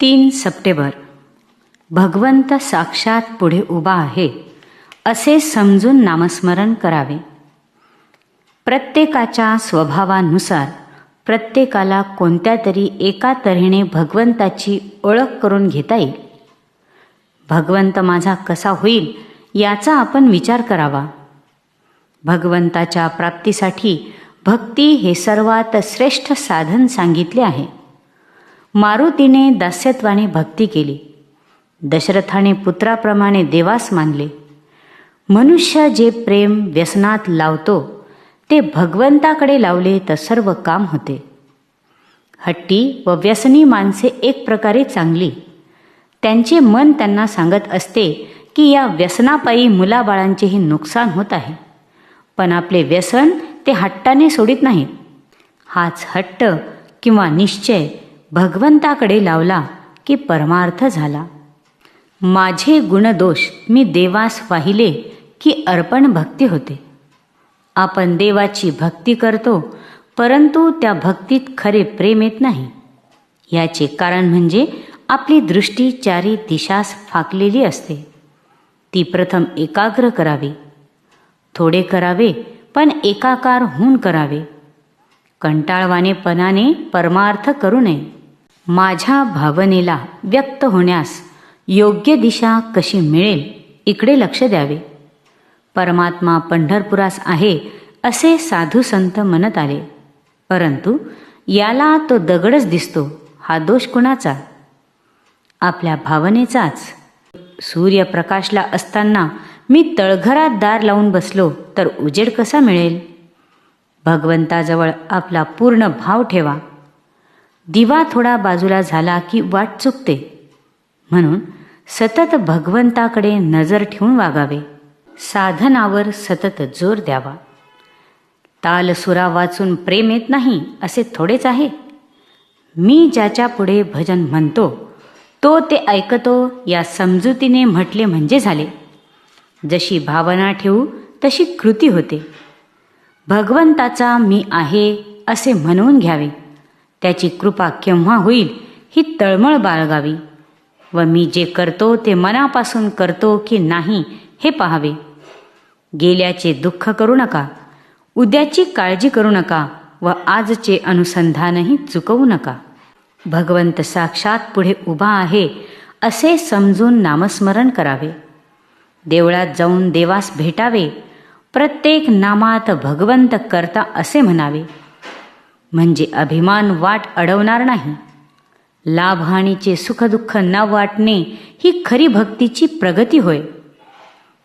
तीन सप्टेंबर. भगवंत साक्षात पुढे उभा आहे असे समजून नामस्मरण करावे. प्रत्येकाच्या स्वभावानुसार प्रत्येकाला कोणत्या तरी एका तऱ्हेने भगवंताची ओळख करून घेता येईल. भगवंत माझा कसा होईल याचा आपण विचार करावा. भगवंताच्या प्राप्तीसाठी भक्ती हे सर्वात श्रेष्ठ साधन सांगितले आहे. मारुतीने दास्यत्वाने भक्ती केली. दशरथाने पुत्राप्रमाणे देवास मानले. मनुष्य जे प्रेम व्यसनात लावतो ते भगवंताकडे लावले तर सर्व काम होते. हट्टी व व्यसनी माणसे एक प्रकारे चांगली. त्यांचे मन त्यांना सांगत असते की या व्यसनापायी मुलाबाळांचेही नुकसान होत आहे. पण आपले व्यसन ते हट्टाने सोडित नाहीत हाच हट्ट किंवा निश्चय भगवंताकडे लावला की परमार्थ झाला. माझे गुणदोष मी देवास वाहिले की अर्पण भक्ती होते. आपण देवाची भक्ती करतो परंतु त्या भक्तीत खरे प्रेम येत नाही. याचे कारण म्हणजे आपली दृष्टी चारी दिशास फाकलेली असते. ती प्रथम एकाग्र करावी. थोडे करावे पण एकाकार होऊन करावे. कंटाळवानेपणाने परमार्थ करू नये. माझ्या भावनेला व्यक्त होण्यास योग्य दिशा कशी मिळेल इकडे लक्ष द्यावे. परमात्मा पंढरपुरास आहे असे साधू संत म्हणत आले. परंतु याला तो दगडच दिसतो हा दोष कुणाचा? आपल्या भावनेचाच. सूर्यप्रकाशला असताना मी तळघरात दार लावून बसलो तर उजेड कसा मिळेल? भगवंताजवळ आपला पूर्ण भाव ठेवा. दिवा थोडा बाजूला झाला की वाट चुकते. म्हणून सतत भगवंताकडे नजर ठेवून वागावे. साधनावर सतत जोर द्यावा. तालसुरा वाचून प्रेम येत नाही असे थोडेच आहे. मी ज्याच्या पुढे भजन म्हणतो तो ते ऐकतो या समजुतीने म्हटले म्हणजे झाले. जशी भावना ठेवू तशी कृती होते. भगवंताचा मी आहे असे म्हणून घ्यावे. त्याची कृपा केव्हा होईल ही तळमळ बाळगावी व मी जे करतो ते मनापासून करतो की नाही हे पाहावे. गेल्याचे दुःख करू नका उद्याची काळजी करू नका व आजचे अनुसंधानही चुकवू नका. भगवंत साक्षात पुढे उभा आहे असे समजून नामस्मरण करावे. देवळात जाऊन देवास भेटावे प्रत्येक नामात भगवंत करता असे म्हणावे. म्हणजे अभिमान वाट अडवणार नाही. लाभहानीचे सुखदुःख न वाटणे ही खरी भक्तीची प्रगती होय.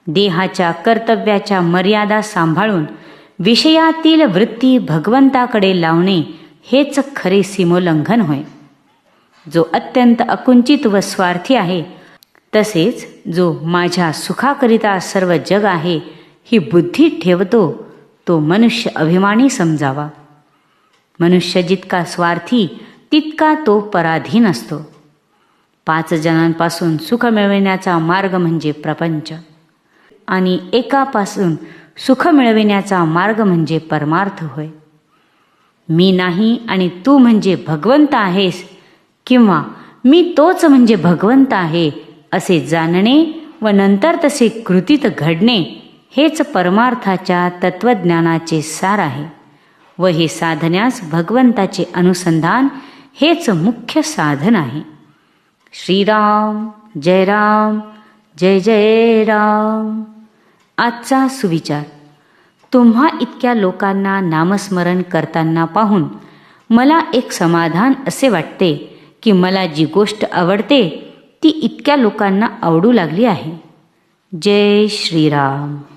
देहाच्या कर्तव्याच्या मर्यादा सांभाळून विषयातील वृत्ती भगवंताकडे लावणे हेच खरे सीमोल्लंघन होय. जो अत्यंत अकुंचित व स्वार्थी आहे तसेच जो माझ्या सुखाकरिता सर्व जग आहे ही बुद्धी ठेवतो तो मनुष्य अभिमानी समजावा. मनुष्य जितका स्वार्थी तितका तो पराधीन असतो. पाच जणांपासून सुख मिळविण्याचा मार्ग म्हणजे प्रपंच. आणि एकापासून सुख मिळविण्याचा मार्ग म्हणजे परमार्थ होय. मी नाही आणि तू म्हणजे भगवंत आहेस किंवा मी तोच म्हणजे भगवंत आहे असे जाणणे व नंतर तसे कृतीत घडणे हेच परमार्थाच्या तत्वज्ञानाचे सार आहे. व हे साधण्यास भगवंताचे अनुसंधान हेच मुख्य साधन आहे. श्रीराम जय राम जय जय राम. आजचा सुविचार. तुम्हा इतक्या लोकांना नामस्मरण करताना पाहून मला एक समाधान असे वाटते की मला जी गोष्ट आवडते ती इतक्या लोकांना आवडू लागली आहे. जय श्रीराम.